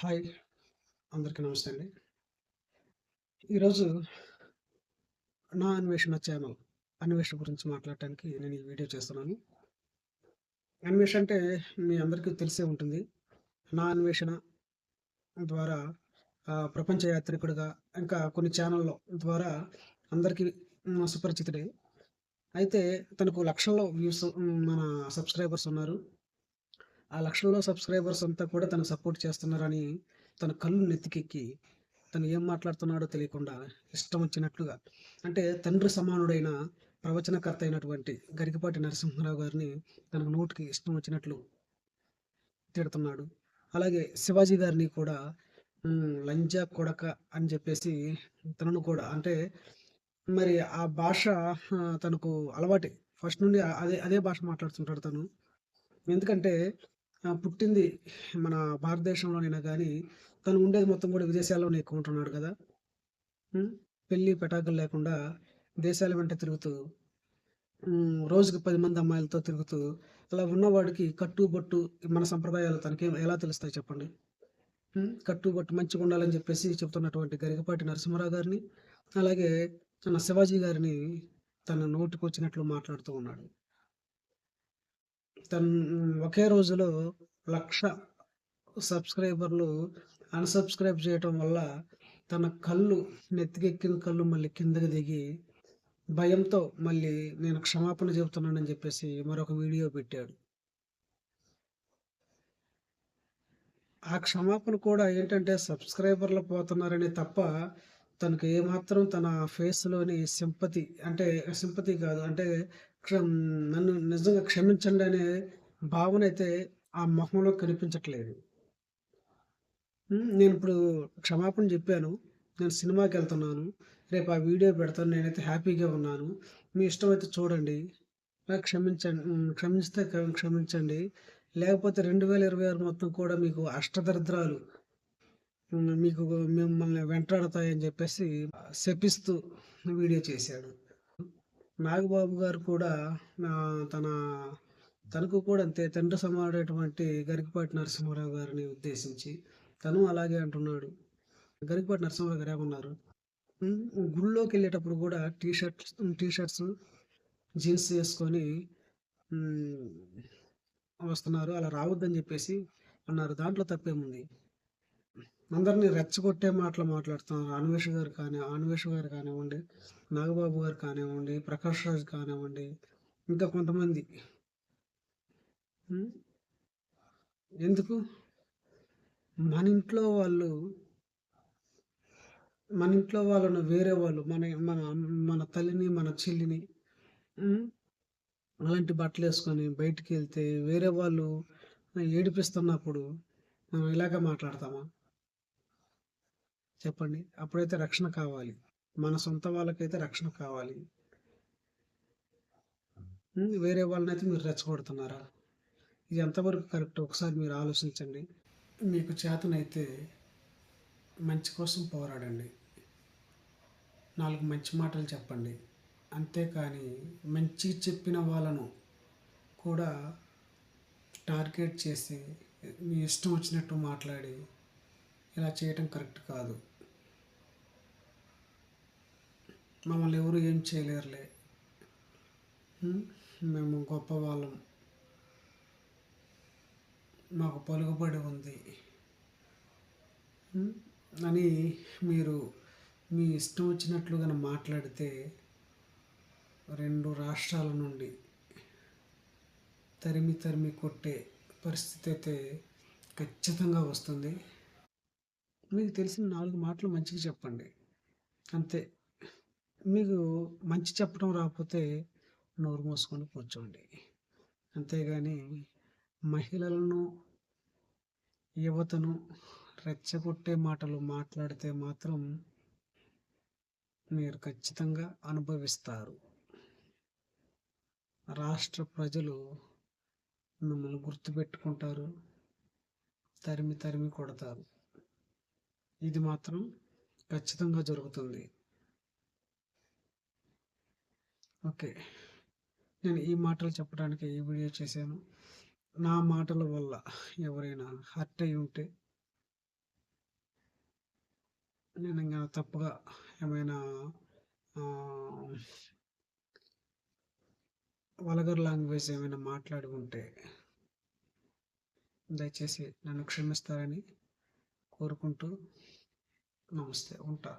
Hi. అందరికీ నమస్తే అండి. ఈరోజు నా అన్వేషణ ఛానల్ అన్వేషణ గురించి మాట్లాడటానికి నేను ఈ వీడియో చేస్తున్నాను. అన్వేషణ అంటే మీ అందరికీ తెలిసే ఉంటుంది. నా అన్వేషణ ద్వారా ప్రపంచ యాత్రికుడిగా ఇంకా కొన్ని ఛానళ్ళ ద్వారా అందరికీ సుపరిచితుడే. అయితే తనకు లక్షల్లో వ్యూస్ మన సబ్స్క్రైబర్స్ ఉన్నారు. ఆ లక్షల్లో సబ్స్క్రైబర్స్ అంతా కూడా తను సపోర్ట్ చేస్తున్నారని తన కళ్ళు నెత్తికెక్కి తను ఏం మాట్లాడుతున్నాడో తెలియకుండా ఇష్టం వచ్చినట్లుగా అంటే తండ్రి సమానుడైన ప్రవచనకర్త అయినటువంటి గరికపాటి నరసింహారావు గారిని తనకు నోటికి ఇష్టం వచ్చినట్లు తిడుతున్నాడు. అలాగే శివాజీ గారిని కూడా లంజ లంజా కొడక అని చెప్పేసి తనను కూడా అంటే మరి ఆ భాష తనకు అలవాటే. ఫస్ట్ నుండి అదే అదే భాష మాట్లాడుతుంటాడు తను. ఎందుకంటే పుట్టింది మన భారతదేశంలోనైనా కానీ తను ఉండేది మొత్తం కూడా విదేశాల్లోనే ఎక్కువ ఉంటున్నాడు కదా పెళ్ళి పెటాకులు లేకుండా దేశాల వెంట తిరుగుతూ రోజుకి పది మంది అమ్మాయిలతో తిరుగుతూ అలా ఉన్నవాడికి కట్టుబొట్టు మన సంప్రదాయాలు తనకి ఎలా తెలుస్తాయి చెప్పండి? కట్టు బొట్టు మంచిగా ఉండాలని చెప్పేసి చెప్తున్నటువంటి గరికపాటి నరసింహారావు గారిని అలాగే మన శివాజీ గారిని తన నోటికి వచ్చినట్లు మాట్లాడుతూ ఉన్నాడు. తను ఒకే రోజులో లక్ష సబ్స్క్రైబర్లు అన్సబ్స్క్రైబ్ చేయటం వల్ల తన కళ్ళు నెత్తికెక్కిన కళ్ళు మళ్ళీ కిందకి దిగి భయంతో మళ్ళీ నేను క్షమాపణ చెబుతున్నానని చెప్పేసి మరొక వీడియో పెట్టాడు. ఆ క్షమాపణ కూడా ఏంటంటే సబ్స్క్రైబర్లు పోతున్నారని తప్ప తనకు ఏమాత్రం తన ఫేస్లోని సింపతి అంటే సింపతి కాదు అంటే నన్ను నిజంగా క్షమించండి అనే భావన అయితే ఆ మొహంలో కనిపించట్లేదు. నేను ఇప్పుడు క్షమాపణ చెప్పాను. నేను సినిమాకి వెళ్తున్నాను. రేపు ఆ వీడియో పెడతాను. నేనైతే హ్యాపీగా ఉన్నాను. మీ ఇష్టం అయితే చూడండి. నాకు క్షమించండి క్షమిస్తే క్షమించండి. లేకపోతే రెండు వేల ఇరవై ఆరు మొత్తం కూడా మీకు అష్టదరిద్రాలు మీకు మిమ్మల్ని వెంటాడతాయని చెప్పేసి శపిస్తూ వీడియో చేశాడు నాగబాబు గారు కూడా తన తనకు కూడా అంతే తండ్రి సమాడేటువంటి గరికపాటి నరసింహారావు గారిని ఉద్దేశించి తను అలాగే అంటున్నాడు. గరికపాటి నరసింహారావు గారు ఏమన్నారు? గుళ్ళోకి వెళ్ళేటప్పుడు కూడా T shirts T shirts jeans వేసుకొని వస్తున్నారు. అలా రావద్దని చెప్పేసి అన్నారు. దాంట్లో తప్పేముంది? అందరినీ రెచ్చగొట్టే మాటలు మాట్లాడుతున్నారు. అన్వేష్ గారు కానీ అన్వేష్ గారు కానివ్వండి నాగబాబు గారు కానివ్వండి ప్రకాష్ రాజ్ కానివ్వండి ఇంకా కొంతమంది. ఎందుకు? మన ఇంట్లో వాళ్ళు మన ఇంట్లో వాళ్ళను వేరే వాళ్ళు మన మన మన తల్లిని మన చెల్లిని అలాంటి బట్టలు వేసుకొని బయటికి వెళ్తే వేరే వాళ్ళు ఏడిపిస్తున్నప్పుడు మనం ఇలాగ మాట్లాడతామా? చెప్పండి. అప్పుడైతే రక్షణ కావాలి. మన సొంత వాళ్ళకైతే రక్షణ కావాలి. వేరే వాళ్ళని అయితే మీరు రెచ్చగొడుతున్నారా? ఇది ఎంతవరకు కరెక్ట్? ఒకసారి మీరు ఆలోచించండి. మీకు చేతనైతే మంచి కోసం పోరాడండి. నాలుగు మంచి మాటలు చెప్పండి. అంతేకాని మంచి చెప్పిన వాళ్ళను కూడా టార్గెట్ చేసి మీ ఇష్టం వచ్చినట్టు మాట్లాడి ఇలా చేయటం కరెక్ట్ కాదు. మమ్మల్ని ఎవరు ఏం చేయలేరులే. మేము గొప్ప వాళ్ళం మాకు పలుకుబడి ఉంది. అని మీరు మీ ఇష్టం వచ్చినట్లుగా మాట్లాడితే రెండు రాష్ట్రాల నుండి తరిమి తరిమి కొట్టే పరిస్థితి అయితే ఖచ్చితంగా వస్తుంది. మీకు తెలిసిన నాలుగు మాటలు మంచిగా చెప్పండి. అంతే. మీకు మంచి చెప్పడం రాకపోతే నోరు మూసుకొని కూర్చోండి. అంతేగాని మహిళలను యువతను రెచ్చగొట్టే మాటలు మాట్లాడితే మాత్రం మీరు ఖచ్చితంగా అనుభవిస్తారు. రాష్ట్ర ప్రజలు మిమ్మల్ని గుర్తుపెట్టుకుంటారు తరిమి తరిమి కొడతారు. ఇది మాత్రం ఖచ్చితంగా జరుగుతుంది. ఓకే. నేను ఈ మాటలు చెప్పడానికి ఈ వీడియో చేశాను. నా మాటల వల్ల ఎవరైనా హర్ట్ అయి ఉంటే నేను ఇంకా తప్పుగా ఏమైనా వలగర్ లాంగ్వేజ్ ఏమైనా మాట్లాడి ఉంటే దయచేసి నన్ను క్షమిస్తారని కోరుకుంటూ నమస్తే ఉంటా.